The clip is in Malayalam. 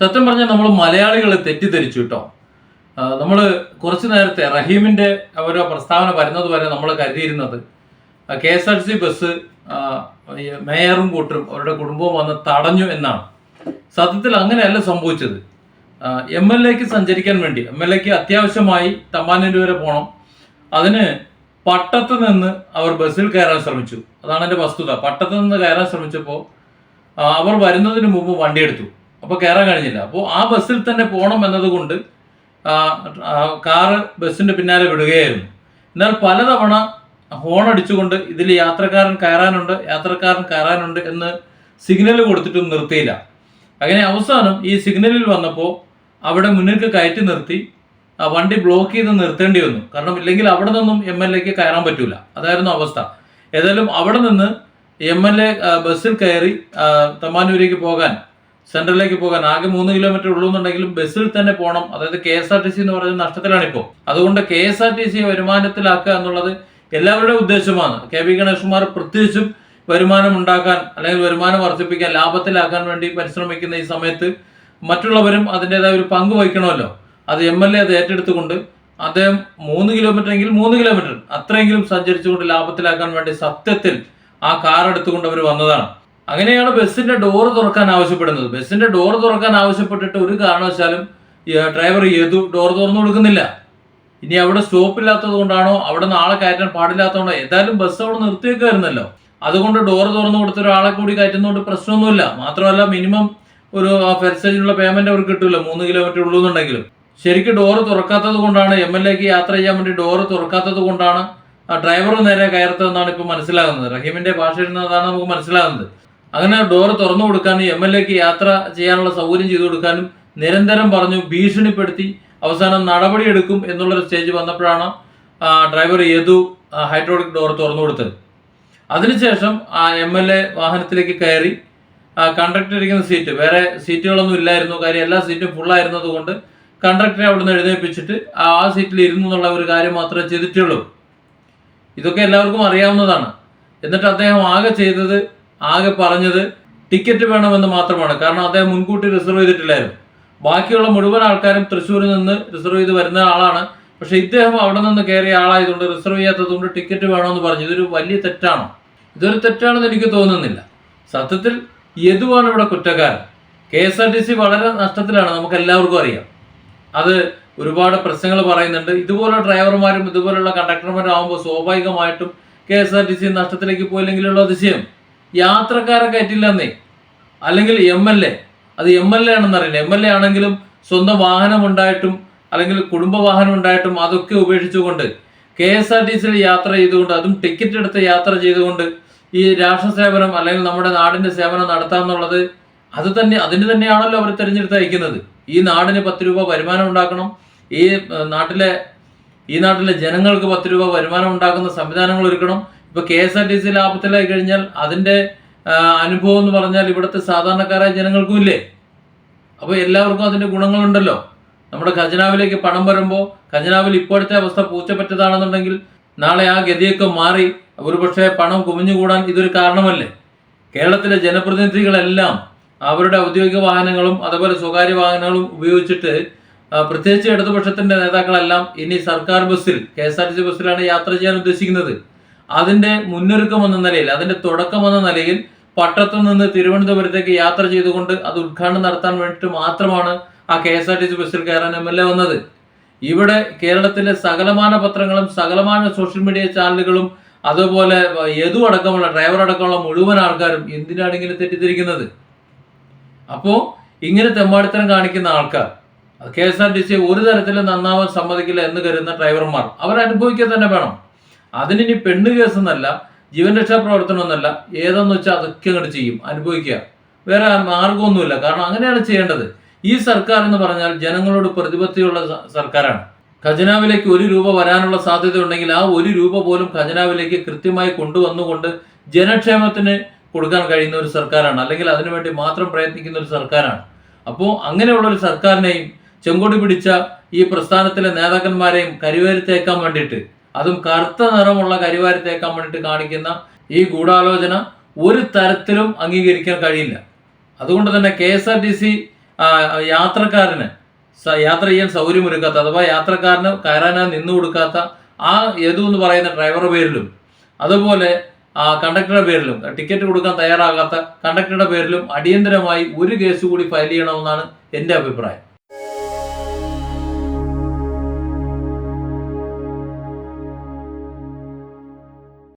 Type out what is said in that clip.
സത്യം പറഞ്ഞാൽ നമ്മൾ മലയാളികളെ തെറ്റിദ്ധരിച്ചു കേട്ടോ നമ്മൾ കുറച്ച് നേരത്തെ റഹീമിന്റെ ഓരോ പ്രസ്താവന വരുന്നത് വരെ നമ്മൾ കരുതിയിരുന്നത്. K S R C bus മേയറും കൂട്ടരും അവരുടെ കുടുംബവും വന്ന് തടഞ്ഞു എന്നാണ്. സത്യത്തിൽ അങ്ങനെയല്ല സംഭവിച്ചത്. എം എൽ എക്ക് സഞ്ചരിക്കാൻ വേണ്ടി എം എൽ എക്ക് അത്യാവശ്യമായി തമ്പാനൂര് വരെ പോകണം അതിന് പട്ടത്ത് നിന്ന് അവർ ബസ്സിൽ കയറാൻ ശ്രമിച്ചു. അതാണ് എന്റെ വസ്തുത. പട്ടത്ത് നിന്ന് കയറാൻ ശ്രമിച്ചപ്പോൾ അവർ വരുന്നതിന് മുമ്പ് വണ്ടി എടുത്തു. അപ്പോൾ കയറാൻ കഴിഞ്ഞില്ല. അപ്പോൾ ആ ബസ്സിൽ തന്നെ പോകണം എന്നതുകൊണ്ട് കാറ് ബസ്സിന്റെ പിന്നാലെ വിടുകയായിരുന്നു. എന്നാൽ പലതവണ ഹോൺ അടിച്ചുകൊണ്ട് ഇതിൽ യാത്രക്കാരൻ കയറാനുണ്ട് യാത്രക്കാരൻ കയറാനുണ്ട് എന്ന് സിഗ്നൽ കൊടുത്തിട്ടും നിർത്തിയില്ല. അങ്ങനെ അവസാനം ഈ സിഗ്നലിൽ വന്നപ്പോൾ അവിടെ മുന്നിലേക്ക് കയറ്റി നിർത്തി ആ വണ്ടി ബ്ലോക്ക് ചെയ്ത് നിർത്തേണ്ടി വന്നു. കാരണം ഇല്ലെങ്കിൽ അവിടെ നിന്നും എം എൽ എക്ക് കയറാൻ പറ്റൂല. അതായിരുന്നു അവസ്ഥ. ഏതായാലും അവിടെ നിന്ന് എം എൽ എ ബസ്സിൽ കയറി തമ്മാനൂരേക്ക് പോകാൻ സെൻട്രലിലേക്ക് പോകാൻ ആകെ മൂന്ന് കിലോമീറ്റർ ഉള്ളൂ എന്നുണ്ടെങ്കിലും ബസ്സിൽ തന്നെ പോകണം അതായത് K S R T C എന്ന് പറയുന്നത് നഷ്ടത്തിലാണ് ഇപ്പോൾ അതുകൊണ്ട് K S R T C വരുമാനത്തിലാക്കുക എന്നുള്ളത് എല്ലാവരുടെയും ഉദ്ദേശമാണ്. കെ വി ഗണേഷ്കുമാർ പ്രത്യേകിച്ചും വരുമാനം ഉണ്ടാക്കാൻ അല്ലെങ്കിൽ വരുമാനം വർദ്ധിപ്പിക്കാൻ ലാഭത്തിലാക്കാൻ വേണ്ടി പരിശ്രമിക്കുന്ന ഈ സമയത്ത് മറ്റുള്ളവരും അതിന്റെതായ ഒരു പങ്ക് വഹിക്കണമല്ലോ. അത് എം എൽ എ അത് ഏറ്റെടുത്തുകൊണ്ട് അദ്ദേഹം മൂന്ന് കിലോമീറ്റർ എങ്കിലും മൂന്ന് കിലോമീറ്റർ അത്രയെങ്കിലും സഞ്ചരിച്ചുകൊണ്ട് ലാഭത്തിലാക്കാൻ വേണ്ടി സത്യത്തിൽ ആ കാർ എടുത്തുകൊണ്ട് അവർ വന്നതാണ്. അങ്ങനെയാണ് ബസ്സിന്റെ ഡോർ തുറക്കാൻ ആവശ്യപ്പെടുന്നത്. ബസ്സിന്റെ ഡോർ തുറക്കാൻ ആവശ്യപ്പെട്ടിട്ട് ഒരു കാരണവശാലും ഡ്രൈവർ ഏതു ഡോർ തുറന്നു കൊടുക്കുന്നില്ല. ഇനി അവിടെ സ്റ്റോപ്പ് ഇല്ലാത്തത് കൊണ്ടാണോ അവിടെ നിന്ന് ആളെ കയറ്റാൻ പാടില്ലാത്തതുകൊണ്ടോ ഏതായാലും ബസ് അവിടെ നിർത്തിയേക്കായിരുന്നല്ലോ അതുകൊണ്ട് ഡോർ തുറന്നു കൊടുത്ത ഒരാളെ കൂടി കയറ്റുന്നതുകൊണ്ട് പ്രശ്നമൊന്നുമില്ല. മാത്രമല്ല മിനിമം ഒരു ഫെർസേജിനുള്ള പേയ്മെന്റ് അവർക്ക് കിട്ടില്ല മൂന്ന് കിലോമീറ്റർ ഉള്ളൂ എന്നുണ്ടെങ്കിലും. ശരിക്കും ഡോർ തുറക്കാത്തത് കൊണ്ടാണ് എം എൽ എക്ക് യാത്ര ചെയ്യാൻ വേണ്ടി ഡോർ തുറക്കാത്തത് കൊണ്ടാണ് ഡ്രൈവർ നേരെ കയറത്തതെന്നാണ് ഇപ്പൊ മനസ്സിലാകുന്നത്. റഹീമിന്റെ ഭാഷയിൽ നിന്നതാണ് നമുക്ക് മനസ്സിലാകുന്നത്. അങ്ങനെ ഡോർ തുറന്നു കൊടുക്കാനും എം എൽ എക്ക് യാത്ര ചെയ്യാനുള്ള സൗകര്യം ചെയ്തു കൊടുക്കാനും നിരന്തരം പറഞ്ഞു ഭീഷണിപ്പെടുത്തി അവസാനം നടപടിയെടുക്കും എന്നുള്ളൊരു സ്റ്റേജ് വന്നപ്പോഴാണ് ഡ്രൈവർ യദു ഹൈഡ്രോളിക് ഡോർ തുറന്നു കൊടുത്തത്. അതിനുശേഷം ആ എം എൽ എ വാഹനത്തിലേക്ക് കയറി കണ്ടക്ടർ ഇരിക്കുന്ന സീറ്റ് വേറെ സീറ്റുകളൊന്നും ഇല്ലായിരുന്നു കാര്യം എല്ലാ സീറ്റും ഫുള്ളായിരുന്നത് കൊണ്ട് കണ്ടക്ടറെ അവിടുന്ന് എഴുന്നേൽപ്പിച്ചിട്ട് ആ സീറ്റിൽ ഇരുന്നു എന്നുള്ള ഒരു കാര്യം മാത്രമേ ചെയ്തിട്ടുള്ളൂ. ഇതൊക്കെ എല്ലാവർക്കും അറിയാവുന്നതാണ്. എന്നിട്ട് അദ്ദേഹം ആകെ ചെയ്തത് ആകെ പറഞ്ഞത് ടിക്കറ്റ് വേണമെന്ന് മാത്രമാണ്. കാരണം അദ്ദേഹം മുൻകൂട്ടി റിസർവ് ചെയ്തിട്ടില്ലായിരുന്നു. ബാക്കിയുള്ള മുഴുവൻ ആൾക്കാരും തൃശ്ശൂരിൽ നിന്ന് റിസർവ് ചെയ്ത് വരുന്ന ആളാണ്. പക്ഷെ ഇദ്ദേഹം അവിടെ നിന്ന് കയറിയ ആളായതുകൊണ്ട് റിസർവ് ചെയ്യാത്തതുകൊണ്ട് ടിക്കറ്റ് വേണമെന്ന് പറഞ്ഞു. ഇതൊരു വലിയ തെറ്റാണോ. ഇതൊരു തെറ്റാണെന്ന് എനിക്ക് തോന്നുന്നില്ല. സത്യത്തിൽ യദുവാണ് ഇവിടെ കുറ്റക്കാരൻ. K S R T C വളരെ നഷ്ടത്തിലാണ്. നമുക്ക് എല്ലാവർക്കും അറിയാം. അത് ഒരുപാട് പ്രശ്നങ്ങൾ പറയുന്നുണ്ട്. ഇതുപോലെ ഡ്രൈവർമാരും ഇതുപോലുള്ള കണ്ടക്ടർമാരും ആകുമ്പോൾ സ്വാഭാവികമായിട്ടും K S R T C നഷ്ടത്തിലേക്ക് പോയില്ലെങ്കിലുള്ള അതിശയം. യാത്രക്കാരെ കയറ്റില്ലെന്നേ. അല്ലെങ്കിൽ എം എൽ എ അത് എം എൽ എ ആണെന്ന് അറിയില്ല എം എൽ എ ആണെങ്കിലും സ്വന്തം വാഹനം ഉണ്ടായിട്ടും അല്ലെങ്കിൽ കുടുംബ വാഹനം ഉണ്ടായിട്ടും അതൊക്കെ ഉപേക്ഷിച്ചുകൊണ്ട് കെ എസ് ആർ ടി സിയിൽ യാത്ര ചെയ്തുകൊണ്ട് അതും ടിക്കറ്റ് എടുത്ത് യാത്ര ചെയ്തുകൊണ്ട് ഈ രാഷ്ട്ര സേവനം അല്ലെങ്കിൽ നമ്മുടെ നാടിന്റെ സേവനം നടത്താമെന്നുള്ളത് അത് തന്നെ അതിന് തന്നെയാണല്ലോ അവർ തിരഞ്ഞെടുത്ത് അയക്കുന്നത്. ഈ നാടിന് പത്ത് രൂപ വരുമാനം ഉണ്ടാക്കണം. ഈ നാട്ടിലെ ഈ നാട്ടിലെ ജനങ്ങൾക്ക് പത്ത് രൂപ വരുമാനം ഉണ്ടാക്കുന്ന സംവിധാനങ്ങൾ ഒരുക്കണം. ഇപ്പൊ K S R T C ലാഭത്തിലായി കഴിഞ്ഞാൽ അതിന്റെ അനുഭവം എന്ന് പറഞ്ഞാൽ ഇവിടുത്തെ സാധാരണക്കാരായ ജനങ്ങൾക്കും ഇല്ലേ? അപ്പോൾ എല്ലാവർക്കും അതിന്റെ ഗുണങ്ങളുണ്ടല്ലോ. നമ്മുടെ ഖജനാവിലേക്ക് പണം വരുമ്പോൾ ഖജനാവിൽ ഇപ്പോഴത്തെ അവസ്ഥ പൂച്ചപ്പറ്റതാണെന്നുണ്ടെങ്കിൽ നാളെ ആ ഗതിയൊക്കെ മാറി ഒരുപക്ഷെ പണം കുമിഞ്ഞുകൂടാൻ ഇതൊരു കാരണമല്ലേ? കേരളത്തിലെ ജനപ്രതിനിധികളെല്ലാം അവരുടെ ഔദ്യോഗിക വാഹനങ്ങളും അതുപോലെ സ്വകാര്യ വാഹനങ്ങളും ഉപയോഗിച്ചിട്ട് പ്രത്യേകിച്ച് ഇടതുപക്ഷത്തിന്റെ നേതാക്കളെല്ലാം ഇനി സർക്കാർ ബസ്സിൽ K S R T C ബസ്സിലാണ് യാത്ര ചെയ്യാൻ ഉദ്ദേശിക്കുന്നത്. അതിന്റെ മുന്നൊരുക്കം എന്ന നിലയിൽ അതിന്റെ തുടക്കം എന്ന നിലയിൽ പട്ടത്തു നിന്ന് തിരുവനന്തപുരത്തേക്ക് യാത്ര ചെയ്തുകൊണ്ട് അത് ഉദ്ഘാടനം നടത്താൻ വേണ്ടിയിട്ട് മാത്രമാണ് ആ K S R T C ബസ്സിൽ കയറാൻ എം എൽ എ വന്നത്. ഇവിടെ കേരളത്തിലെ സകലമാന പത്രങ്ങളും സകലമാന സോഷ്യൽ മീഡിയ ചാനലുകളും അതുപോലെ യദു അടക്കമുള്ള ഡ്രൈവർ അടക്കമുള്ള മുഴുവൻ ആൾക്കാരും എന്തിനാണ് ഇങ്ങനെ തെറ്റിദ്ധരിക്കുന്നത്? അപ്പോ ഇങ്ങനെ തെമ്മാടിത്തരം കാണിക്കുന്ന ആൾക്കാർ K S R T C ഒരു തരത്തിലും നന്നാവാൻ സമ്മതിക്കില്ല എന്ന് കരുതുന്ന ഡ്രൈവർമാർ അവർ തന്നെ വേണം. അതിനി പെണ്ണ് കേസ് എന്നല്ല ജീവൻ രക്ഷാ പ്രവർത്തനം എന്നല്ല ഏതെന്ന് വെച്ചാൽ അതൊക്കെ അങ്ങോട്ട് ചെയ്യും അനുഭവിക്കുക. വേറെ മാർഗമൊന്നുമില്ല. കാരണം അങ്ങനെയാണ് ചെയ്യേണ്ടത്. ഈ സർക്കാർ എന്ന് പറഞ്ഞാൽ ജനങ്ങളോട് പ്രതിബദ്ധതയുള്ള സർക്കാരാണ്. ഖജനാവിലേക്ക് ഒരു രൂപ വരാനുള്ള സാധ്യത ഉണ്ടെങ്കിൽ ആ ഒരു രൂപ പോലും ഖജനാവിലേക്ക് കൃത്യമായി കൊണ്ടുവന്നുകൊണ്ട് ജനക്ഷേമത്തിന് കൊടുക്കാൻ കഴിയുന്ന ഒരു സർക്കാരാണ്. അല്ലെങ്കിൽ അതിനുവേണ്ടി മാത്രം പ്രയത്നിക്കുന്ന ഒരു സർക്കാരാണ്. അപ്പോൾ അങ്ങനെയുള്ള ഒരു സർക്കാരിനെയും ചെങ്കൊടി പിടിച്ച ഈ പ്രസ്ഥാനത്തിലെ നേതാക്കന്മാരെയും കരിവേരി തേക്കാൻ വേണ്ടിയിട്ട് അതും കറുത്ത നിറമുള്ള കരിവാരി തേക്കാൻ വേണ്ടിയിട്ട് കാണിക്കുന്ന ഈ ഗൂഢാലോചന ഒരു തരത്തിലും അംഗീകരിക്കാൻ കഴിയില്ല. അതുകൊണ്ട് തന്നെ K S R T C യാത്രക്കാരന് യാത്ര ചെയ്യാൻ സൗകര്യമൊരുക്കാത്ത അഥവാ യാത്രക്കാരന് കയറാനായി നിന്നു കൊടുക്കാത്ത ആ യദു എന്ന് പറയുന്ന ഡ്രൈവറുടെ പേരിലും അതുപോലെ കണ്ടക്ടറുടെ പേരിലും ടിക്കറ്റ് കൊടുക്കാൻ തയ്യാറാകാത്ത കണ്ടക്ടറുടെ പേരിലും അടിയന്തരമായി ഒരു കേസ് കൂടി ഫയൽ ചെയ്യണമെന്നാണ് എന്റെ അഭിപ്രായം.